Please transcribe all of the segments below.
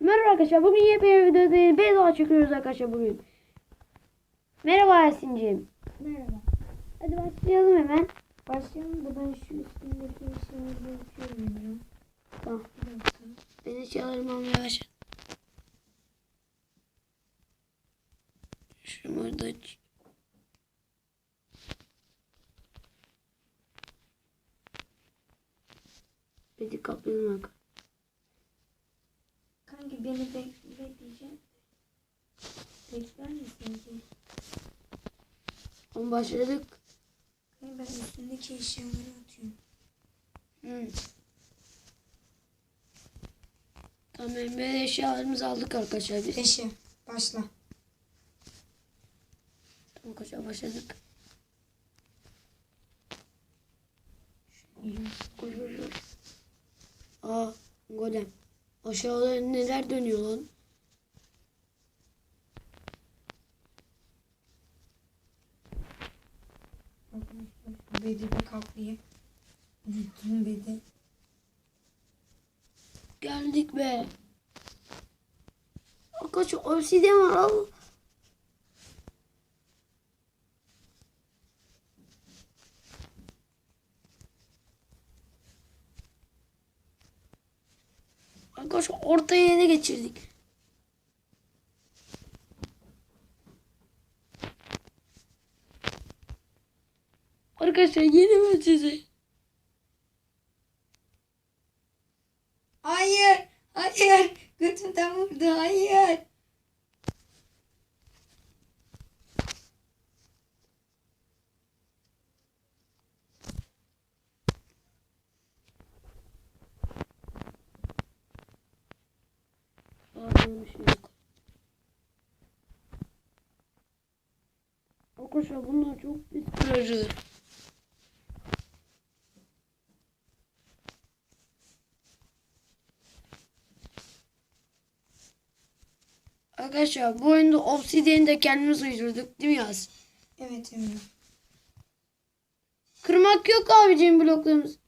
Merhaba arkadaşlar. Bugün yepyeni bir videodayız. Beyza çekiyoruz arkadaşlar bugün. Merhaba Yasin'cim. Merhaba. Hadi başlayalım hemen. Başlayalım da ben şu üstündeki şeyleri okuyorum. Tamam. Bir. Ben eşyalarımı almaya başladım. Şunu da aç. Kaplayalım bak. Beni bekle diyeceğim. Bekler misin ki? Ama başladık. Ben üstündeki eşyaları atıyorum. Hı. Tamam böyle eşyalarımızı aldık arkadaşlar biz. Beşe. Başla. Tamam arkadaşlar başladık. Aa golem. Aşağıda neler dönüyor lan? Bedi bir kaplayayım. Bütün bedi. Geldik be. Arkadaşlar obsidian var al. Arkadaşlar ortaya ele geçirdik. Arkadaşlar yenemem sizi. Hayır. Hayır. Götümden vurdu. Hayır. Şey yok. Arkadaşlar bunlar çok pis kırıcı. Arkadaşlar bu oyunda obsidian'i de kendimiz uydurduk değil mi Yaz? Evet Emre. Kırmak yok abicim bloklarımız.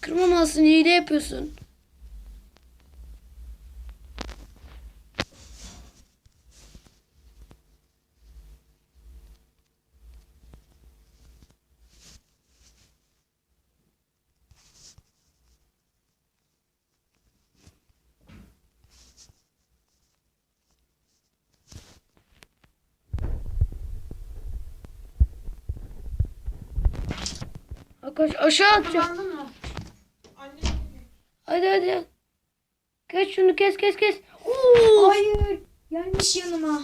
Kırmamalısın hile yapıyorsun. Arkadaş aşağı atacağım. Hadi hadi. Kes şunu kes kes kes. Oo! Hayır. Gelmiş yanıma.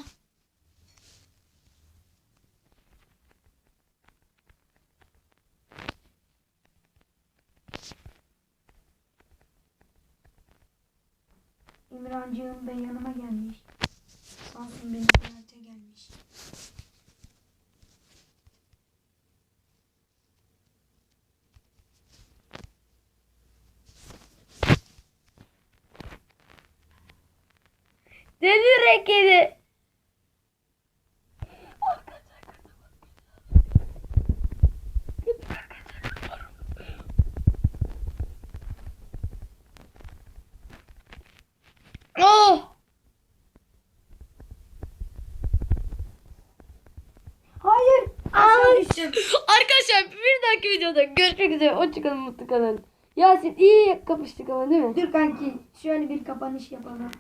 İmrancığım da yanıma gelmiş. Sağ olsun beni ziyarete gelmiş. Dedi rekedi. Oh! Hayır. Ay. Aşağı düştüm. Arkadaşlar bir dahaki videoda görüşmek üzere. Hoşçakalın mutlu kalın. Yasin iyi kapıştık ama değil mi? Dur kanki şöyle bir kapanış yapalım.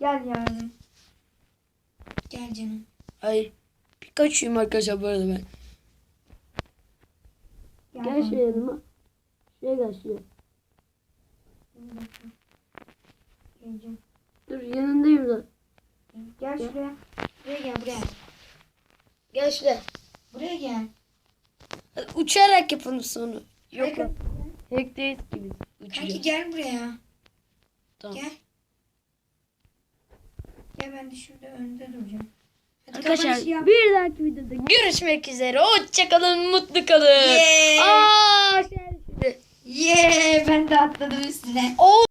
Gel yani. Gel canım. Hayır. Pikachu'yum arkadaşlar bu arada ben. Gel, Gel şuraya yanıma. Şuraya gel şuraya. Geleceğim. Dur yanındayım da. Gel şuraya. Buraya gel buraya. Gel şuraya. Buraya gel. Uçarak yapalım sonra. Yok. Hack'teyiz ki biz. kanki gel buraya. Tamam. Gel. Gel ben de şurada önde duracağım. Hadi Arkadaşlar kapanışı yap. bir dahaki videoda görüşmek üzere. Hoşçakalın, mutlu kalın. Yeah. Aa, şey- Yeah, ben de atladım üstüne. Oo.